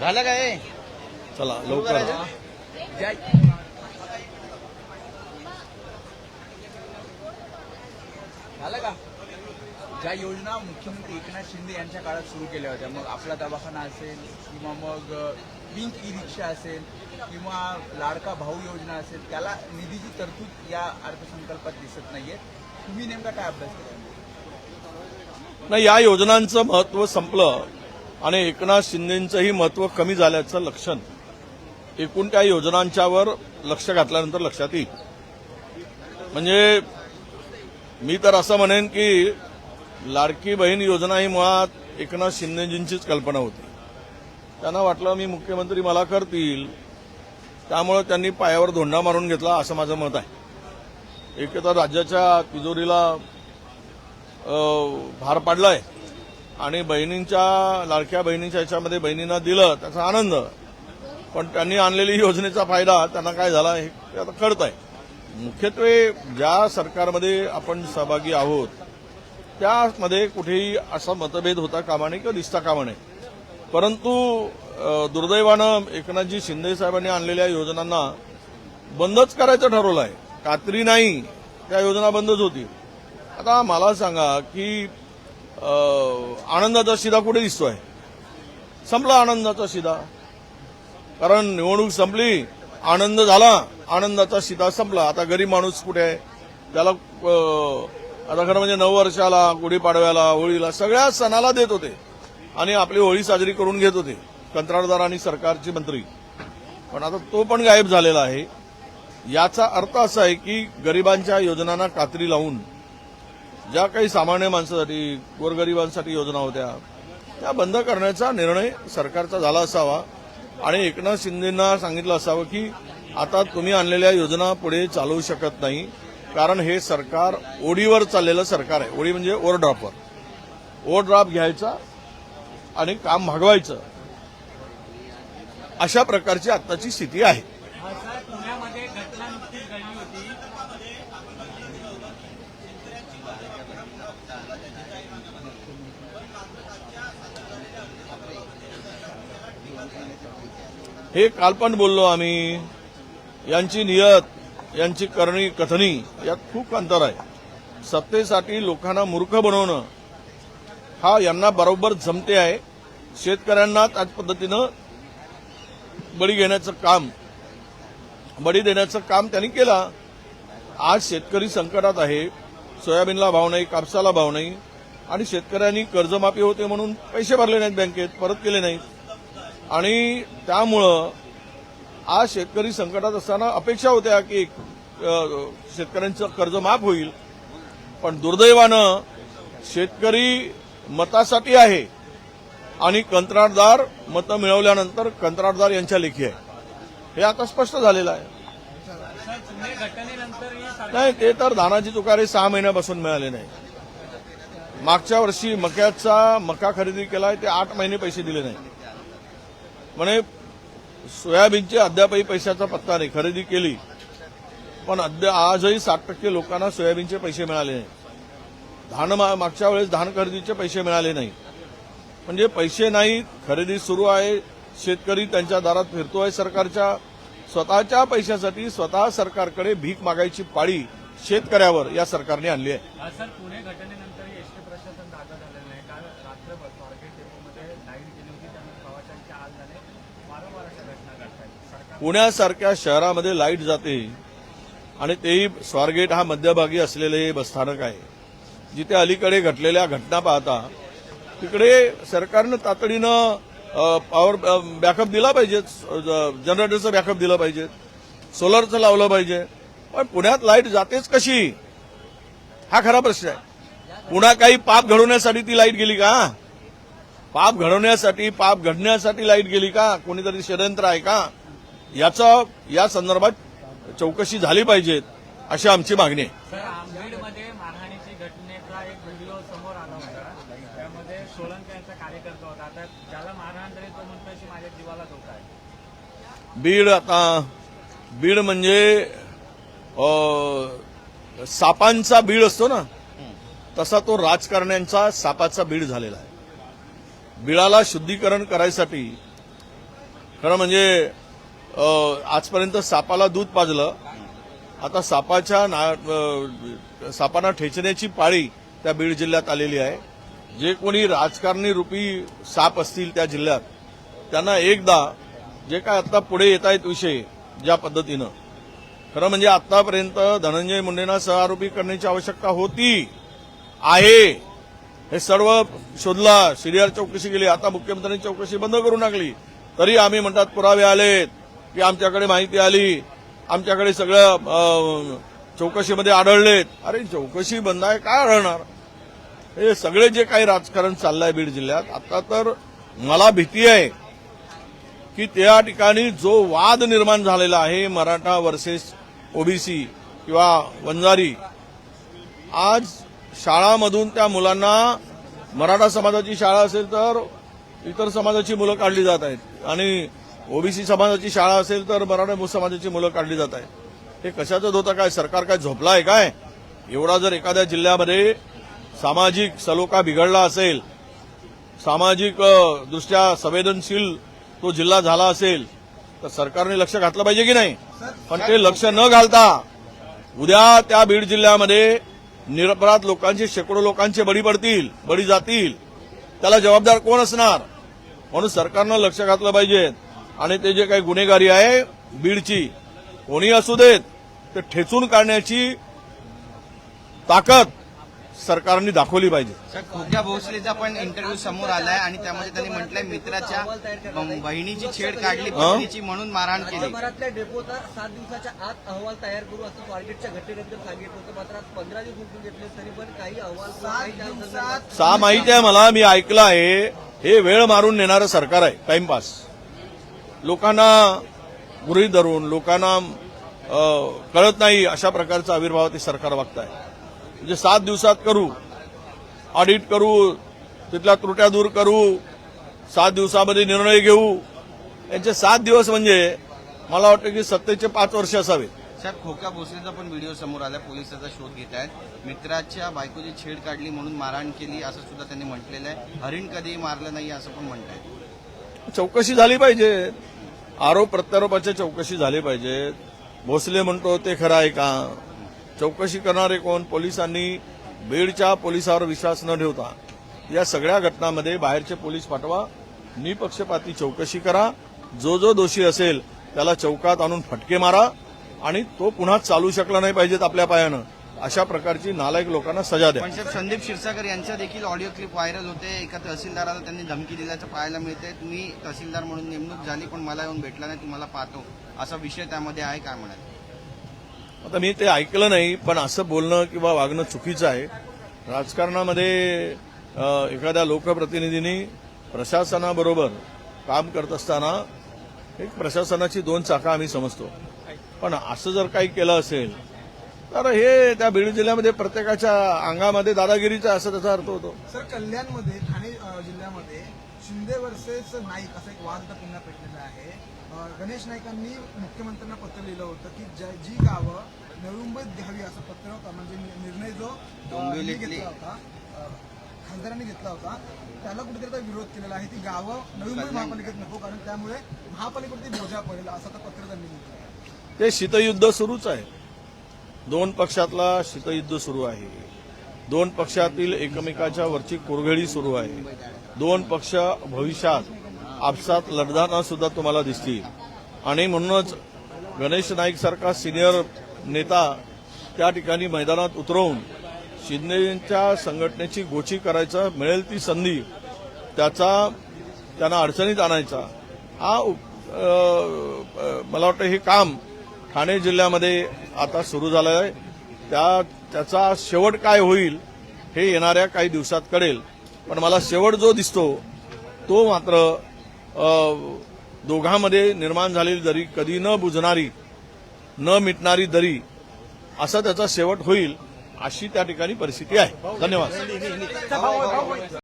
झालं काय? चला लवकर झालं का? ज्या योजना मुख्यमंत्री एकनाथ शिंदे यांच्या काळात सुरू केल्या होत्या मग आपला दवाखाना असेल किंवा मग पिंक ई रिक्षा असेल किंवा लाडका भाऊ योजना असेल त्याला निधीची तरतूद या अर्थसंकल्पात दिसत नाहीये. तुम्ही नेमका काय अभ्यास केला? नाही या योजनांचं महत्त्व संपलं. आणि एकनाथ शिंदेचंही महत्त्व कमी झाल्याचं लक्षण. एकूण त्या योजनांच्यावर लक्ष घातल्यानंतर लक्षात येईल. म्हणजे मी तर असं म्हणेन की लाडकी बहीण योजना ही मुळात एकनाथ शिंदेजींचीच कल्पना होती. त्यांना वाटलं मी मुख्यमंत्री मला करतील. त्यामुळे त्यांनी पायावर धोंडा मारून घेतला असं माझं मत आहे. एक तर राज्याच्या तिजोरीला भार पाडला आहे आणि बहिणींच्या लाडक्या बहिणींच्या याच्यामध्ये बहिणींना दिलं त्याचा आनंद. पण त्यांनी आणलेली योजनेचा फायदा त्यांना काय झाला हे आता कळत आहे मुख्यत्वे ज्या सरकारमध्ये आपण सहभागी आहोत त्यामध्ये कुठेही असा मतभेद होता कामा नये किंवा दिसता कामा नये. परंतु दुर्दैवानं एकनाथजी शिंदे साहेबांनी आणलेल्या योजनांना बंदच करायचं ठरवलं आहे कात्री नाही त्या योजना बंदच होती आता मला सांगा की आनंदाचा शिदा कुठे दिसतोय? संपला आनंदाचा शिदा. कारण निवडणूक संपली आनंद झाला आनंदाचा शिदा संपला. आता गरीब माणूस कुठे आहे? त्याला आता खरं म्हणजे नऊ वर्षाला गुढीपाडव्याला होळीला सगळ्या सणाला देत होते. आणि आपली होळी साजरी करून घेत होते कंत्राटदार आणि सरकारचे मंत्री. पण आता तो पण गायब झालेला आहे. याचा अर्थ असा आहे की गरिबांच्या योजनांना कात्री लावून ज्या काही सामान्य माणसासाठी गोरगरिबांसाठी योजना होत्या त्या बंद करण्याचा निर्णय सरकारचा झाला असावा. आणि एकनाथ शिंदेना सांगितलं असावं की आता तुम्ही आणलेल्या योजना पुढे चालवू शकत नाही. कारण हे सरकार ओडीवर चाललेलं सरकार आहे. ओडी म्हणजे ओव्हरड्राफ्टवर ओव्हरड्राफ्ट घ्यायचा आणि काम भागवायचं. अशा प्रकारची आत्ताची स्थिती आहे पुण्यामध्ये घटना नुकतीच घडली होती हे काल पण बोललो आम्ही. यांची नियत यांची करणी कथनी यात खूप अंतर आहे. सत्तेसाठी लोकांना मूर्ख बनवणं हा यांना बरोबर जमते आहे. शेतकऱ्यांना त्याच पद्धतीनं बळी घेण्याचं काम बळी देण्याचं काम त्यांनी केलं. आज शेतकरी संकटात आहे. सोयाबीनला भाव नाही कापसाला भाव नाही आणि शेतकऱ्यांनी कर्जमाफी होते म्हणून पैसे भरले नाहीत बँकेत परत केले नाहीत. आणि त्यामुळं आज शेतकरी संकटात असताना अपेक्षा होत्या की शेतकऱ्यांचं कर्ज माफ होईल. पण दुर्दैवानं शेतकरी मतासाठी आहे आणि कंत्राटदार मतं मिळवल्यानंतर कंत्राटदार यांच्या लेखी आहे. हे आता स्पष्ट झालेलं आहे सर पुणे घटनेनंतर ही सरकार नाही ते तर धानाची तुकारे सहा महिन्यापासून मिळाले नाही. मागच्या वर्षी मक्याचा मका खरेदी केलाय ते आठ महिने पैसे दिले नाही. म्हणे सोयाबीनचे अद्यापही पैशाचा पत्ता नाही. खरेदी केली पण अद्या आजही साठ टक्के लोकांना सोयाबीनचे पैसे मिळाले नाही. धान मा- मागच्या वेळेस धान खरेदीचे पैसे मिळाले नाही. म्हणजे पैसे नाहीत खरेदी सुरू आहे शेतकरी त्यांच्या दारात फिरतोय सरकारच्या स्वतःच्या पैशासाठी स्वतः सरकारकडे भीक मागायची पाळी शेतकऱ्यावर या सरकारने आणली आहे. सर पुणे घटनेनंतर एसटी प्रशासन जागा झालेलं नाही काल रात्रभर स्वारगेट डेपोमध्ये लाइट गेली होती त्यामुळे प्रवाशांचे हाल झाले. वारंवार अशा घटना घडतात पुण्यासारख्या शहरामध्ये लाइट जाते आणि तेही स्वारगेट हा मध्यभागी असलेले बसस्थानक आहे. जिथे अलीकडे घडलेल्या घटना पाहता तिकडे सरकारनं तातडीनं पॉवर बॅकअप दिला पाहिजे. जनरेटरचं बॅकअप दिलं पाहिजे. सोलरचं लावलं पाहिजे. पण पुण्यात लाइट जातेच कशी? हा खरा प्रश्न आहे. पुन्हा काही पाप घडवण्यासाठी ती लाइट गेली का? पाप घडवण्यासाठी पाप घडण्यासाठी लाइट गेली का? कोणीतरी षडयंत्र आहे का? याचा या संदर्भात चौकशी झाली पाहिजे अशी आमची मागणी आहे सर आंबेडमध्ये मारहाणीची घटनेचा एक व्हिडिओ समोर आला होता त्यामध्ये सोळंके यांचा कार्यकर्ता होता आता ज्याला मारहाण झाली तो म्हणतोय की माझ्या जीवाला धोका आहे बीड आता बीड म्हणजे सापांचा बीड असतो ना तसा तो राजकारण्यांचा सापाचा बीड झालेला आहे. बिळाला शुद्धीकरण करायसाठी खरं म्हणजे आजपर्यंत सापाला दूध पाजलं आता सापाच्या ना सापांना ठेचण्याची पाळी त्या बीड जिल्ह्यात आलेली आहे. जे कोणी राजकारणी रूपी साप असतील त्या जिल्ह्यात त्यांना एकदा जे काय आता पुढे येत आहेत विषय ज्या पद्धतीनं. खरं म्हणजे आतापर्यंत धनंजय मुंडेंना सहआरोपी करण्याची आवश्यकता होती आहे. हे सर्व शोधला सीडीआर चौकशी केली आता मुख्यमंत्र्यांनी चौकशी बंद करून टाकली तरी आम्ही म्हणतात पुरावे आलेत की आमच्याकडे माहिती आली आमच्याकडे सगळं चौकशीमध्ये आढळलेत. अरे चौकशी बंद आहे काय आढळणार? हे सगळे जे काही राजकारण चाललंय बीड जिल्ह्यात आता तर मला भीती आहे. की त्या ठिकाणी जो वाद निर्माण झालेला आहे मराठा वर्सेस ओबीसी किंवा वंजारी आज शाळामधून त्या मुलांना मराठा समाजाची शाळा असेल तर इतर समाजाची मुलं काढली जात आहेत आणि ओबीसी समाजाची शाळा असेल तर मराठा समाजाची मुलं काढली जात आहेत. हे कशाचं होतं काय? सरकार काय झोपला आहे काय? एवढा जर एखाद्या जिल्ह्यामध्ये सामाजिक सलोखा बिघडला असेल सामाजिक दृष्ट्या संवेदनशील तो जिल्हा झाला असेल तर सरकारने लक्ष घातलं पाहिजे की नाही? पण ते लक्ष न घालता उद्या त्या बीड जिल्ह्यामध्ये निरपराध लोकांचे शेकडो लोकांचे बळी पडतील बळी जातील. त्याला जबाबदार कोण असणार? म्हणून सरकारनं लक्ष घातलं पाहिजे. आणि ते जे काही गुन्हेगारी आहे बीडची कोणी असू देत ते ठेचून काढण्याची ताकद सरकारने दाखवली पाहिजे. खोक्या भोसलेचा पण इंटरव्ह्यू समोर आलाय आणि त्यामध्ये त्यांनी म्हटलंय मित्राच्या बहिणीची छेड काढली पत्नीची म्हणून मारहाण केली. राज्यभरातल्या डेपोचा सात दिवसाच्या आत अहवाल तयार करू असं स्वारगेटच्या घटनेनंतर सांगितलं होतं. मात्र आज पंधरा दिवस उठून घेतले तरी पण काही अहवाल काही त्या संदर्भात सा माहिती आहे मला मी ऐकलं आहे. हे वेळ मारून नेणारं सरकार आहे टाइमपास लोकांना गृहीत धरून लोकांना कळत नाही अशा प्रकारचा आविर्भाव ते सरकार वागत आहे म्हणजे सात दिवसात करू ऑडिट करू तिथल्या त्रुट्या दूर करू सात दिवसामध्ये निर्णय घेऊ. यांचे सात दिवस म्हणजे मला वाटतं की सत्तेचे पाच वर्ष असावेत सर खोक्या भोसलेचा पण व्हिडिओ समोर आलाय पोलीस त्याचा शोध घेत आहेत. मित्राच्या बायकोची छेड काढली म्हणून मारहाण केली असं सुद्धा त्यांनी म्हटलेलं आहे. हरिण कधीही मारलं नाही असं पण म्हणताय. चौकशी झाली पाहिजे. आरोप प्रत्यारोपाच्या चौकशी झाली पाहिजे. भोसले म्हणतो ते खरं आहे का? चौकशी करणारे कोण? पोलिसांनी बीडच्या पोलिसावर विश्वास न ठेवता या सगळ्या घटनांमध्ये बाहेरचे पोलीस पाठवा निपक्षपाती चौकशी करा जो जो दोषी असेल त्याला चौकात आणून फटके मारा आणि तो पुन्हा चालू शकला नाही पाहिजेत आपल्या पायानं अशा प्रकारची नालायक लोकांना सजा द्या. साहेब संदीप क्षीरसागर यांच्या देखील ऑडिओ क्लिप व्हायरल होते. एका तहसीलदाराला त्यांनी धमकी दिल्याचं पाहायला मिळते तुम्ही तहसीलदार म्हणून नेमणूक झाली पण मला येऊन भेटला नाही तुम्हाला पाहतो. असा विषय त्यामध्ये आहे काय म्हणाले? आता मी ते ऐकलं नाही पण असं बोलणं किंवा वागणं चुकीचं आहे. राजकारणामध्ये एखाद्या लोकप्रतिनिधींनी प्रशासनाबरोबर काम करत असताना एक प्रशासनाची दोन चाका आम्ही समजतो. पण असं जर काही केलं असेल तर हे त्या बीड जिल्ह्यामध्ये प्रत्येकाच्या अंगामध्ये दादागिरीचा असं त्याचा अर्थ होतो. सर कल्याणमध्ये ठाणे जिल्ह्यामध्ये शिंदे वर्सेस नाईक असा एक वाद आता पुन्हा पेटलेला आहे. गणेश नाईकांनी मुख्यमंत्र्यांना पत्र लिहिलं होतं की ज्या- जी गावं निवडुंबईत घ्यावी असं पत्र होतं. म्हणजे निर्णय जो घेतला होता. खासदारांनी घेतला होता. त्याला कुठेतरी आता विरोध केलेला आहे. ती गावं नवी मुंबई महापालिकेत नको कारण त्यामुळे महापालिकेवरती बोजा पडेल असं आता पत्र त्यांनी लिहिलं ते शीतयुद्ध सुरूच आहे. दोन पक्षातला शीतयुद्ध सुरू आहे. दोन पक्षातील एकमेकाच्या वरची कुरघळी सुरू आहे. दोन पक्ष भविष्यात आपसात लढताना सुद्धा तुम्हाला दिसतील. आणि म्हणूनच गणेश नाईक सारखा सिनियर नेता त्या ठिकाणी मैदानात उतरवून शिंदेच्या संघटनेची गोची करायचा मिळेल ती संधी त्याचा त्यांना अडचणीत आणायचा हा मला वाटतं हे काम ठाणे जिल्ह्यामध्ये आता सुरू झालं आहे त्या त्याचा शेवट काय होईल हे येणाऱ्या काही दिवसात कळेल. पण मला शेवट जो दिसतो तो मात्र दोघांमध्ये निर्माण झालेली दरी कधी न बुजणारी न मिटणारी दरी असा त्याचा शेवट होईल अशी त्या ठिकाणी परिस्थिती आहे. धन्यवाद.